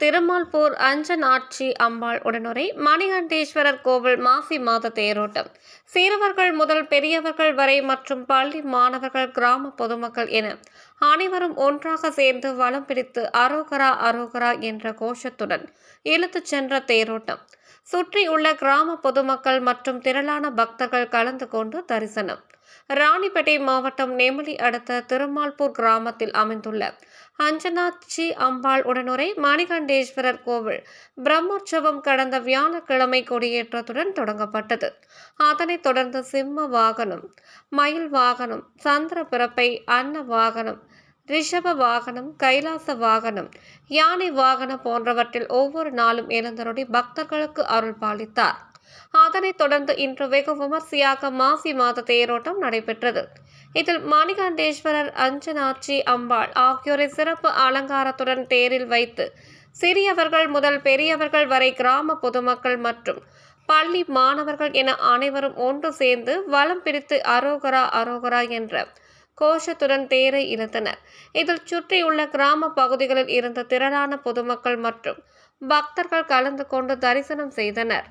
திருமால்பூர் அஞ்சன் ஆட்சி அம்பாள் உடனுரை மணிகண்டேஸ்வரர் கோவில் மாசி மாத தேரோட்டம். சிறுவர்கள் முதல் பெரியவர்கள் வரை மற்றும் பள்ளி மாணவர்கள் கிராம பொதுமக்கள் என அனைவரும் ஒன்றாக சேர்ந்து வளம் பிடித்து அரோகரா அரோகரா என்ற கோஷத்துடன் இழுத்துச் சென்ற தேரோட்டம். சுற்றியுள்ள கிராம பொதுமக்கள் மற்றும் திரளான பக்தர்கள் கலந்து கொண்டு தரிசனம். ராணிப்பேட்டை மாவட்டம் நெமலி அடுத்த திருமால்பூர் கிராமத்தில் அமைந்துள்ள அஞ்சனாச்சி அம்பாள் உடனுரை மணிகண்டேஸ்வரர் கோவில் பிரம்மோற்சவம் கடந்த வியாழக்கிழமை கொடியேற்றத்துடன் தொடங்கப்பட்டது. அதனைத் தொடர்ந்து சிம்ம வாகனம் மயில் வாகனம் சந்திர பிறப்பை அன்ன வாகனம் ரிஷப வாகனம் கைலாச வாகனம் யானை வாகனம் போன்றவற்றில் ஒவ்வொரு நாளும் எழுந்தருளி பக்தர்களுக்கு அருள் பாலித்தார். அதனைத் தொடர்ந்து இன்று வெகு விமர்சையாக மாசி மாத தேரோட்டம் நடைபெற்றது. இதில் மணிகண்டேஸ்வரர் அஞ்சனாட்சி அம்பாள் ஆகியோரை சிறப்பு அலங்காரத்துடன் தேரில் வைத்து சிறியவர்கள் முதல் பெரியவர்கள் வரை கிராம பொதுமக்கள் மற்றும் பள்ளி மாணவர்கள் என அனைவரும் ஒன்று சேர்ந்து வலம் பிடித்து அரோகரா அரோகரா என்ற கோஷத்துடன் தேரை இழுத்தனர். இதில் சுற்றியுள்ள கிராம பகுதிகளில் இருந்த திரளான பொதுமக்கள் மற்றும் பக்தர்கள் கலந்து கொண்டு தரிசனம் செய்தனர்.